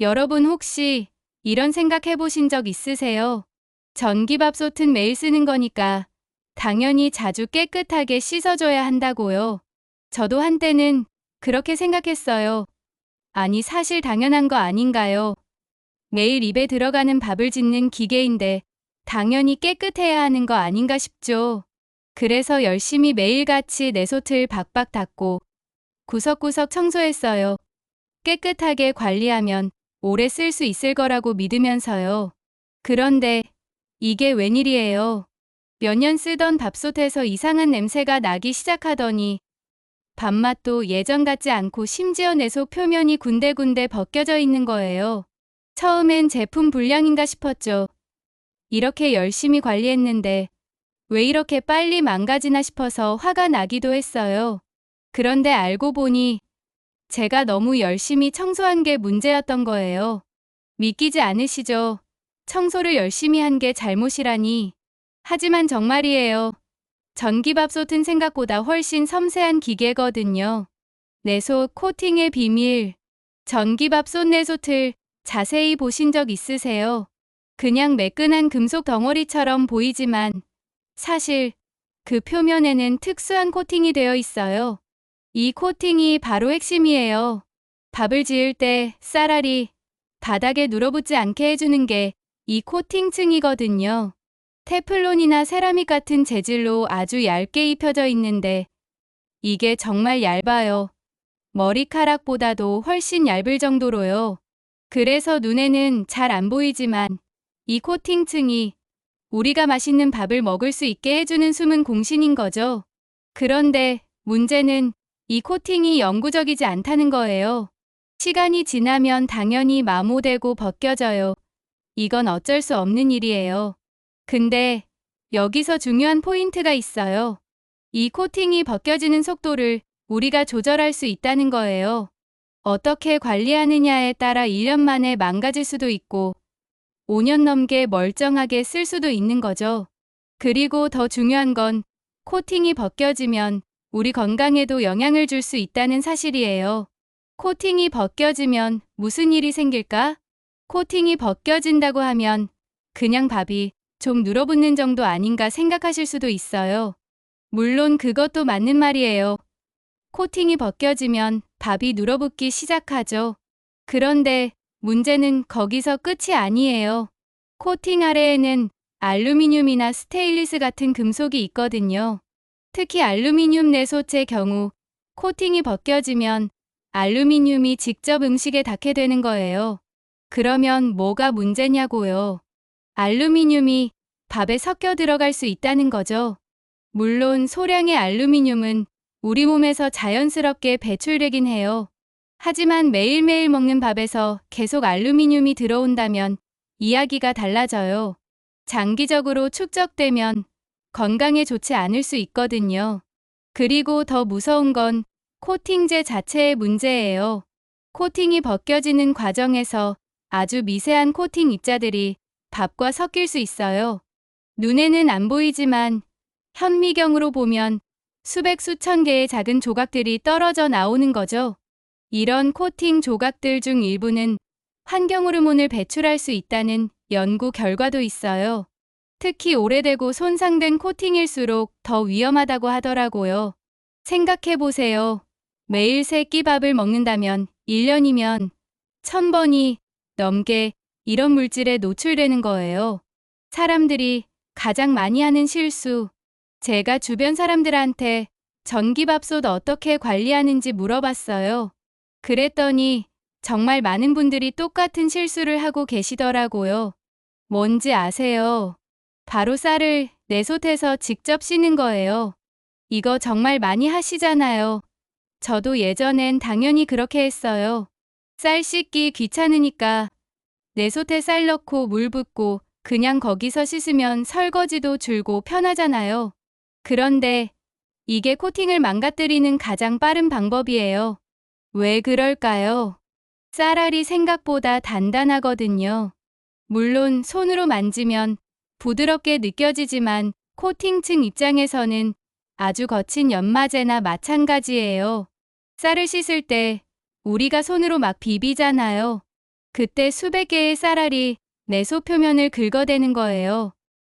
여러분 혹시 이런 생각 해보신 적 있으세요? 전기밥솥은 매일 쓰는 거니까 당연히 자주 깨끗하게 씻어줘야 한다고요. 저도 한때는 그렇게 생각했어요. 아니, 사실 당연한 거 아닌가요? 매일 입에 들어가는 밥을 짓는 기계인데 당연히 깨끗해야 하는 거 아닌가 싶죠. 그래서 열심히 매일같이 내 솥을 박박 닦고 구석구석 청소했어요. 깨끗하게 관리하면 오래 쓸 수 있을 거라고 믿으면서요. 그런데 이게 웬일이에요. 몇 년 쓰던 밥솥에서 이상한 냄새가 나기 시작하더니 밥맛도 예전 같지 않고 심지어 내 속 표면이 군데군데 벗겨져 있는 거예요. 처음엔 제품 불량인가 싶었죠. 이렇게 열심히 관리했는데 왜 이렇게 빨리 망가지나 싶어서 화가 나기도 했어요. 그런데 알고 보니 제가 너무 열심히 청소한 게 문제였던 거예요. 믿기지 않으시죠? 청소를 열심히 한 게 잘못이라니. 하지만 정말이에요. 전기밥솥은 생각보다 훨씬 섬세한 기계거든요. 내솥 코팅의 비밀. 전기밥솥 내솥을 자세히 보신 적 있으세요? 그냥 매끈한 금속 덩어리처럼 보이지만 사실 그 표면에는 특수한 코팅이 되어 있어요. 이 코팅이 바로 핵심이에요. 밥을 지을 때 쌀알이 바닥에 눌어붙지 않게 해주는 게 이 코팅층이거든요. 테플론이나 세라믹 같은 재질로 아주 얇게 입혀져 있는데 이게 정말 얇아요. 머리카락보다도 훨씬 얇을 정도로요. 그래서 눈에는 잘 안 보이지만 이 코팅층이 우리가 맛있는 밥을 먹을 수 있게 해주는 숨은 공신인 거죠. 그런데 문제는 이 코팅이 영구적이지 않다는 거예요. 시간이 지나면 당연히 마모되고 벗겨져요. 이건 어쩔 수 없는 일이에요. 근데 여기서 중요한 포인트가 있어요. 이 코팅이 벗겨지는 속도를 우리가 조절할 수 있다는 거예요. 어떻게 관리하느냐에 따라 1년 만에 망가질 수도 있고 5년 넘게 멀쩡하게 쓸 수도 있는 거죠. 그리고 더 중요한 건 코팅이 벗겨지면 우리 건강에도 영향을 줄 수 있다는 사실이에요. 코팅이 벗겨지면 무슨 일이 생길까? 코팅이 벗겨진다고 하면 그냥 밥이 좀 눌어붙는 정도 아닌가 생각하실 수도 있어요. 물론 그것도 맞는 말이에요. 코팅이 벗겨지면 밥이 눌어붙기 시작하죠. 그런데 문제는 거기서 끝이 아니에요. 코팅 아래에는 알루미늄이나 스테인리스 같은 금속이 있거든요. 특히 알루미늄 내솥의 경우 코팅이 벗겨지면 알루미늄이 직접 음식에 닿게 되는 거예요. 그러면 뭐가 문제냐고요. 알루미늄이 밥에 섞여 들어갈 수 있다는 거죠. 물론 소량의 알루미늄은 우리 몸에서 자연스럽게 배출되긴 해요. 하지만 매일매일 먹는 밥에서 계속 알루미늄이 들어온다면 이야기가 달라져요. 장기적으로 축적되면 건강에 좋지 않을 수 있거든요. 그리고 더 무서운 건 코팅제 자체의 문제예요. 코팅이 벗겨지는 과정에서 아주 미세한 코팅 입자들이 밥과 섞일 수 있어요. 눈에는 안 보이지만 현미경으로 보면 수백 수천 개의 작은 조각들이 떨어져 나오는 거죠. 이런 코팅 조각들 중 일부는 환경 호르몬을 배출할 수 있다는 연구 결과도 있어요. 특히 오래되고 손상된 코팅일수록 더 위험하다고 하더라고요. 생각해 보세요. 매일 세 끼 밥을 먹는다면 1년이면 1000번이 넘게 이런 물질에 노출되는 거예요. 사람들이 가장 많이 하는 실수. 제가 주변 사람들한테 전기밥솥 어떻게 관리하는지 물어봤어요. 그랬더니 정말 많은 분들이 똑같은 실수를 하고 계시더라고요. 뭔지 아세요? 바로 쌀을 내 솥에서 직접 씻는 거예요. 이거 정말 많이 하시잖아요. 저도 예전엔 당연히 그렇게 했어요. 쌀 씻기 귀찮으니까 내 솥에 쌀 넣고 물 붓고 그냥 거기서 씻으면 설거지도 줄고 편하잖아요. 그런데 이게 코팅을 망가뜨리는 가장 빠른 방법이에요. 왜 그럴까요? 쌀알이 생각보다 단단하거든요. 물론 손으로 만지면 부드럽게 느껴지지만 코팅층 입장에서는 아주 거친 연마제나 마찬가지예요. 쌀을 씻을 때 우리가 손으로 막 비비잖아요. 그때 수백 개의 쌀알이 내 소 표면을 긁어대는 거예요.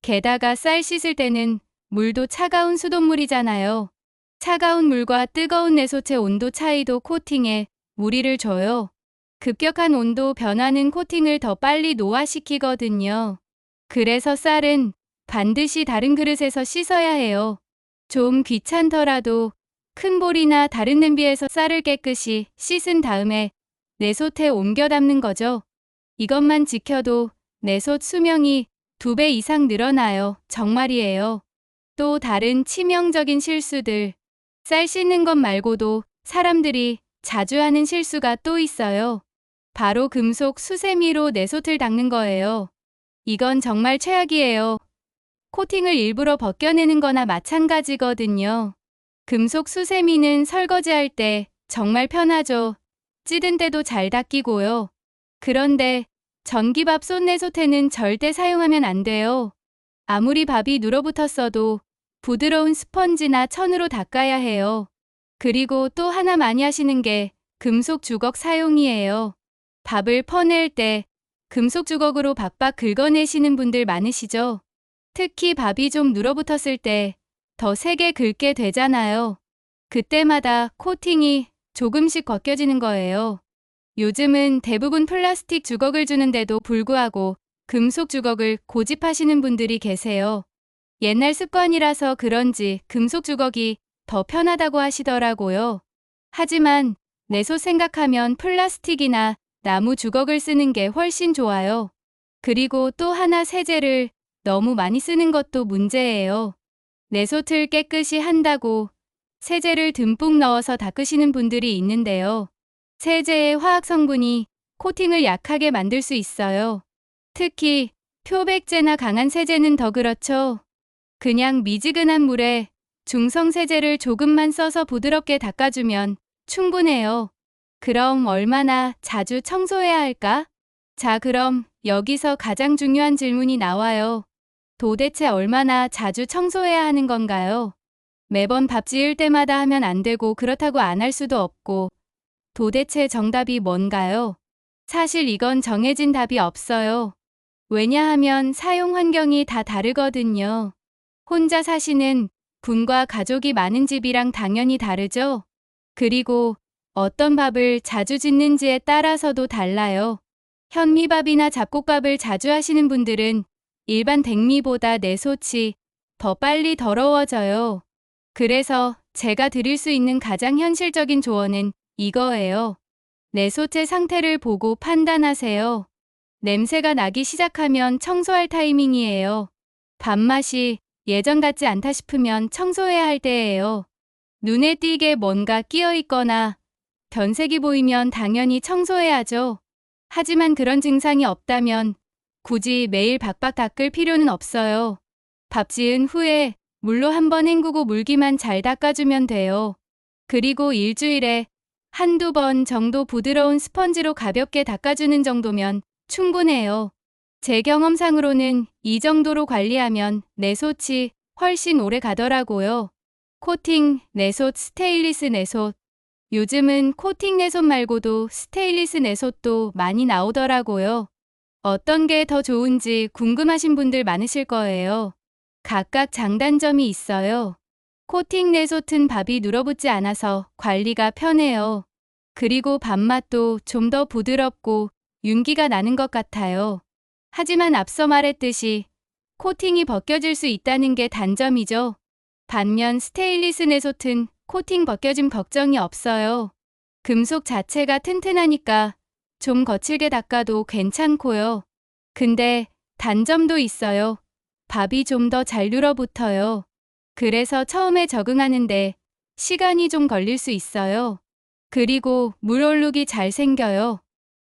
게다가 쌀 씻을 때는 물도 차가운 수돗물이잖아요. 차가운 물과 뜨거운 내소체 온도 차이도 코팅에 무리를 줘요. 급격한 온도 변화는 코팅을 더 빨리 노화시키거든요. 그래서 쌀은 반드시 다른 그릇에서 씻어야 해요. 좀 귀찮더라도 큰 볼이나 다른 냄비에서 쌀을 깨끗이 씻은 다음에 내솥에 옮겨 담는 거죠. 이것만 지켜도 내솥 수명이 두 배 이상 늘어나요. 정말이에요. 또 다른 치명적인 실수들. 쌀 씻는 것 말고도 사람들이 자주 하는 실수가 또 있어요. 바로 금속 수세미로 내솥을 닦는 거예요. 이건 정말 최악이에요. 코팅을 일부러 벗겨내는 거나 마찬가지거든요. 금속 수세미는 설거지할 때 정말 편하죠. 찌든 때도 잘 닦이고요. 그런데 전기밥 솥내솥에는 절대 사용하면 안 돼요. 아무리 밥이 눌어붙었어도 부드러운 스펀지나 천으로 닦아야 해요. 그리고 또 하나 많이 하시는 게 금속 주걱 사용이에요. 밥을 퍼낼 때 금속 주걱으로 박박 긁어내시는 분들 많으시죠? 특히 밥이 좀 눌어붙었을 때 더 세게 긁게 되잖아요. 그때마다 코팅이 조금씩 벗겨지는 거예요. 요즘은 대부분 플라스틱 주걱을 주는데도 불구하고 금속 주걱을 고집하시는 분들이 계세요. 옛날 습관이라서 그런지 금속 주걱이 더 편하다고 하시더라고요. 하지만 내솥 생각하면 플라스틱이나 나무 주걱을 쓰는 게 훨씬 좋아요. 그리고 또 하나 세제를 너무 많이 쓰는 것도 문제예요. 내솥을 깨끗이 한다고 세제를 듬뿍 넣어서 닦으시는 분들이 있는데요. 세제의 화학 성분이 코팅을 약하게 만들 수 있어요. 특히 표백제나 강한 세제는 더 그렇죠. 그냥 미지근한 물에 중성 세제를 조금만 써서 부드럽게 닦아주면 충분해요. 그럼 얼마나 자주 청소해야 할까? 자, 그럼 여기서 가장 중요한 질문이 나와요. 도대체 얼마나 자주 청소해야 하는 건가요? 매번 밥 지을 때마다 하면 안 되고 그렇다고 안 할 수도 없고 도대체 정답이 뭔가요? 사실 이건 정해진 답이 없어요. 왜냐하면 사용 환경이 다 다르거든요. 혼자 사시는 분과 가족이 많은 집이랑 당연히 다르죠? 그리고 어떤 밥을 자주 짓는지에 따라서도 달라요. 현미밥이나 잡곡밥을 자주 하시는 분들은 일반 백미보다 내솥이 더 빨리 더러워져요. 그래서 제가 드릴 수 있는 가장 현실적인 조언은 이거예요. 내솥의 상태를 보고 판단하세요. 냄새가 나기 시작하면 청소할 타이밍이에요. 밥맛이 예전 같지 않다 싶으면 청소해야 할 때예요. 눈에 띄게 뭔가 끼어 있거나 변색이 보이면 당연히 청소해야죠. 하지만 그런 증상이 없다면 굳이 매일 박박 닦을 필요는 없어요. 밥 지은 후에 물로 한번 헹구고 물기만 잘 닦아주면 돼요. 그리고 일주일에 한두 번 정도 부드러운 스펀지로 가볍게 닦아주는 정도면 충분해요. 제 경험상으로는 이 정도로 관리하면 내솥이 훨씬 오래 가더라고요. 코팅, 내솥, 스테인리스 내솥. 요즘은 코팅 내솥 말고도 스테인리스 내솥도 많이 나오더라고요. 어떤 게 더 좋은지 궁금하신 분들 많으실 거예요. 각각 장단점이 있어요. 코팅 내솥은 밥이 눌어붙지 않아서 관리가 편해요. 그리고 밥맛도 좀 더 부드럽고 윤기가 나는 것 같아요. 하지만 앞서 말했듯이 코팅이 벗겨질 수 있다는 게 단점이죠. 반면 스테인리스 내솥은 코팅 벗겨짐 걱정이 없어요. 금속 자체가 튼튼하니까 좀 거칠게 닦아도 괜찮고요. 근데 단점도 있어요. 밥이 좀 더 잘 눌어붙어요. 그래서 처음에 적응하는데 시간이 좀 걸릴 수 있어요. 그리고 물 얼룩이 잘 생겨요.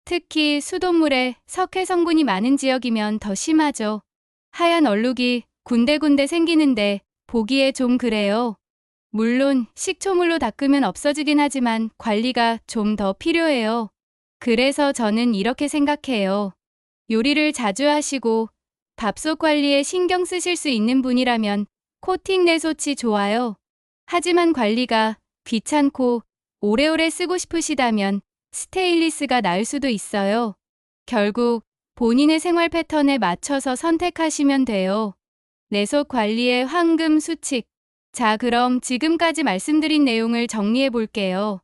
특히 수돗물에 석회 성분이 많은 지역이면 더 심하죠. 하얀 얼룩이 군데군데 생기는데 보기에 좀 그래요. 물론 식초물로 닦으면 없어지긴 하지만 관리가 좀 더 필요해요. 그래서 저는 이렇게 생각해요. 요리를 자주 하시고 밥솥 관리에 신경 쓰실 수 있는 분이라면 코팅 내솥이 좋아요. 하지만 관리가 귀찮고 오래오래 쓰고 싶으시다면 스테인리스가 나을 수도 있어요. 결국 본인의 생활 패턴에 맞춰서 선택하시면 돼요. 내속 관리의 황금 수칙. 자, 그럼 지금까지 말씀드린 내용을 정리해 볼게요.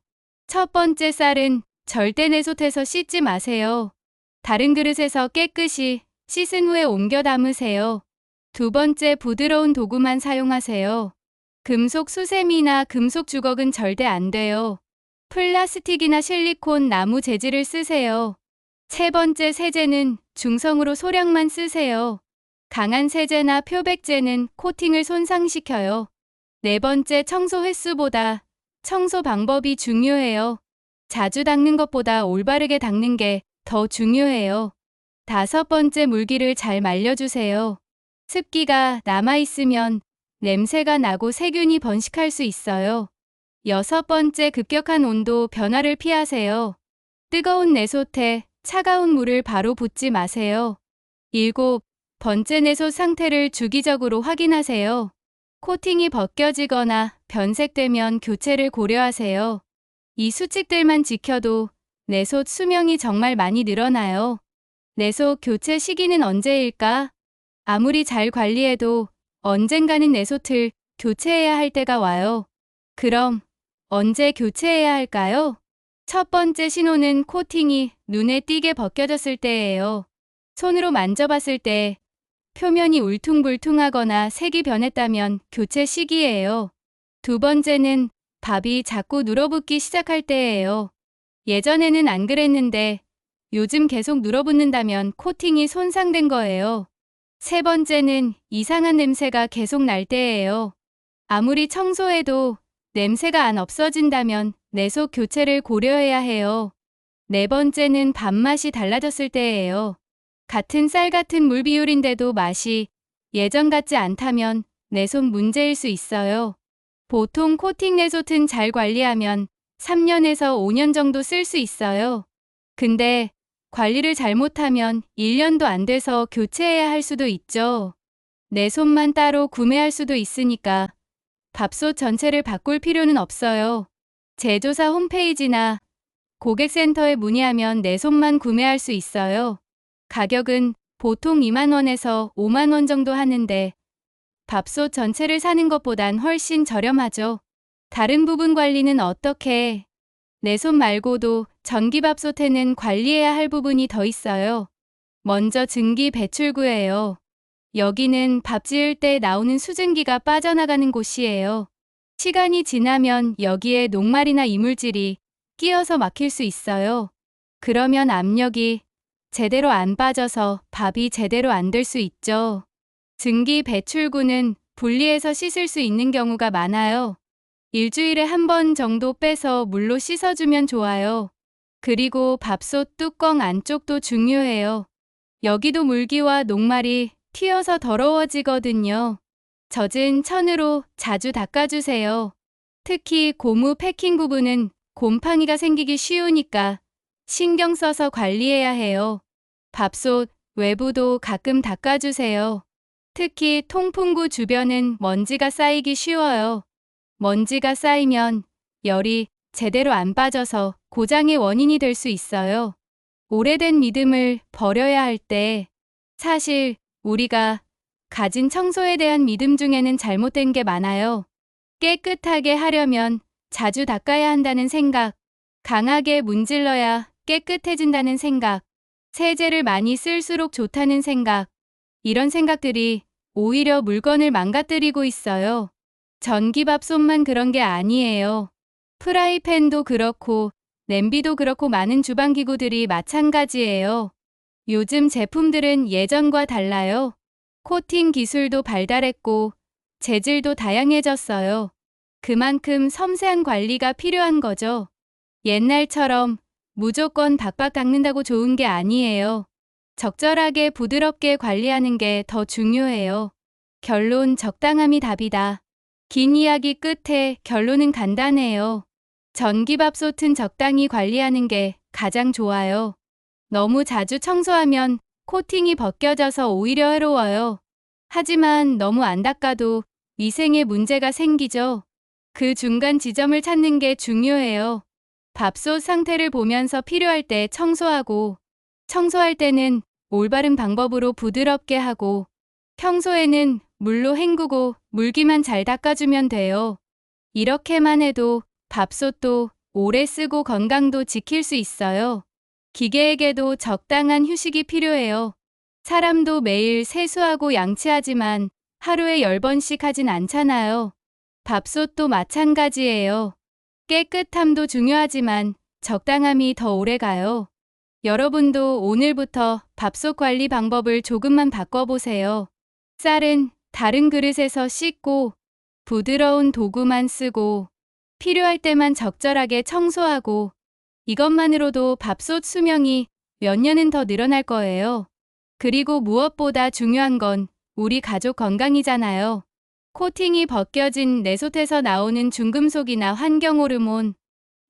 첫 번째 쌀은 절대 내솥에서 씻지 마세요. 다른 그릇에서 깨끗이 씻은 후에 옮겨 담으세요. 두 번째 부드러운 도구만 사용하세요. 금속 수세미나 금속 주걱은 절대 안 돼요. 플라스틱이나 실리콘, 나무 재질을 쓰세요. 세 번째 세제는 중성으로 소량만 쓰세요. 강한 세제나 표백제는 코팅을 손상시켜요. 네 번째 청소 횟수보다 청소 방법이 중요해요. 자주 닦는 것보다 올바르게 닦는 게 더 중요해요. 다섯 번째 물기를 잘 말려주세요. 습기가 남아있으면 냄새가 나고 세균이 번식할 수 있어요. 여섯 번째 급격한 온도 변화를 피하세요. 뜨거운 내솥에 차가운 물을 바로 붓지 마세요. 일곱 번째 내솥 상태를 주기적으로 확인하세요. 코팅이 벗겨지거나 변색되면 교체를 고려하세요. 이 수칙들만 지켜도 내솥 수명이 정말 많이 늘어나요. 내솥 교체 시기는 언제일까? 아무리 잘 관리해도 언젠가는 내솥을 교체해야 할 때가 와요. 그럼 언제 교체해야 할까요? 첫 번째 신호는 코팅이 눈에 띄게 벗겨졌을 때예요. 손으로 만져봤을 때 표면이 울퉁불퉁하거나 색이 변했다면 교체 시기예요. 두 번째는 밥이 자꾸 눌어붙기 시작할 때예요. 예전에는 안 그랬는데 요즘 계속 눌어붙는다면 코팅이 손상된 거예요. 세 번째는 이상한 냄새가 계속 날 때예요. 아무리 청소해도 냄새가 안 없어진다면 내속 교체를 고려해야 해요. 네 번째는 밥맛이 달라졌을 때예요. 같은 쌀 같은 물 비율인데도 맛이 예전 같지 않다면 내속 문제일 수 있어요. 보통 코팅 내솥은 잘 관리하면 3년에서 5년 정도 쓸 수 있어요. 근데 관리를 잘못하면 1년도 안 돼서 교체해야 할 수도 있죠. 내 손만 따로 구매할 수도 있으니까 밥솥 전체를 바꿀 필요는 없어요. 제조사 홈페이지나 고객센터에 문의하면 내 손만 구매할 수 있어요. 가격은 보통 2만원에서 5만원 정도 하는데 밥솥 전체를 사는 것보단 훨씬 저렴하죠. 다른 부분 관리는 어떻게? 내손 말고도 전기밥솥에는 관리해야 할 부분이 더 있어요. 먼저 증기 배출구예요. 여기는 밥 지을 때 나오는 수증기가 빠져나가는 곳이에요. 시간이 지나면 여기에 녹말이나 이물질이 끼어서 막힐 수 있어요. 그러면 압력이 제대로 안 빠져서 밥이 제대로 안 될 수 있죠. 증기 배출구는 분리해서 씻을 수 있는 경우가 많아요. 일주일에 한 번 정도 빼서 물로 씻어주면 좋아요. 그리고 밥솥 뚜껑 안쪽도 중요해요. 여기도 물기와 녹말이 튀어서 더러워지거든요. 젖은 천으로 자주 닦아주세요. 특히 고무 패킹 부분은 곰팡이가 생기기 쉬우니까 신경 써서 관리해야 해요. 밥솥 외부도 가끔 닦아주세요. 특히 통풍구 주변은 먼지가 쌓이기 쉬워요. 먼지가 쌓이면 열이 제대로 안 빠져서 고장의 원인이 될 수 있어요. 오래된 믿음을 버려야 할 때 사실 우리가 가진 청소에 대한 믿음 중에는 잘못된 게 많아요. 깨끗하게 하려면 자주 닦아야 한다는 생각, 강하게 문질러야 깨끗해진다는 생각, 세제를 많이 쓸수록 좋다는 생각, 이런 생각들이 오히려 물건을 망가뜨리고 있어요. 전기밥솥만 그런 게 아니에요. 프라이팬도 그렇고 냄비도 그렇고 많은 주방기구들이 마찬가지예요. 요즘 제품들은 예전과 달라요. 코팅 기술도 발달했고 재질도 다양해졌어요. 그만큼 섬세한 관리가 필요한 거죠. 옛날처럼 무조건 박박 닦는다고 좋은 게 아니에요. 적절하게 부드럽게 관리하는 게 더 중요해요. 결론 적당함이 답이다. 긴 이야기 끝에 결론은 간단해요. 전기밥솥은 적당히 관리하는 게 가장 좋아요. 너무 자주 청소하면 코팅이 벗겨져서 오히려 해로워요. 하지만 너무 안 닦아도 위생에 문제가 생기죠. 그 중간 지점을 찾는 게 중요해요. 밥솥 상태를 보면서 필요할 때 청소하고 청소할 때는 올바른 방법으로 부드럽게 하고 평소에는 물로 헹구고 물기만 잘 닦아주면 돼요. 이렇게만 해도 밥솥도 오래 쓰고 건강도 지킬 수 있어요. 기계에게도 적당한 휴식이 필요해요. 사람도 매일 세수하고 양치하지만 하루에 10번씩 하진 않잖아요. 밥솥도 마찬가지예요. 깨끗함도 중요하지만 적당함이 더 오래 가요. 여러분도 오늘부터 밥솥 관리 방법을 조금만 바꿔보세요. 쌀은 다른 그릇에서 씻고 부드러운 도구만 쓰고 필요할 때만 적절하게 청소하고 이것만으로도 밥솥 수명이 몇 년은 더 늘어날 거예요. 그리고 무엇보다 중요한 건 우리 가족 건강이잖아요. 코팅이 벗겨진 내 솥에서 나오는 중금속이나 환경 호르몬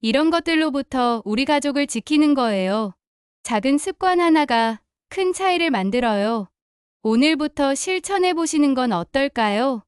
이런 것들로부터 우리 가족을 지키는 거예요. 작은 습관 하나가 큰 차이를 만들어요. 오늘부터 실천해 보시는 건 어떨까요?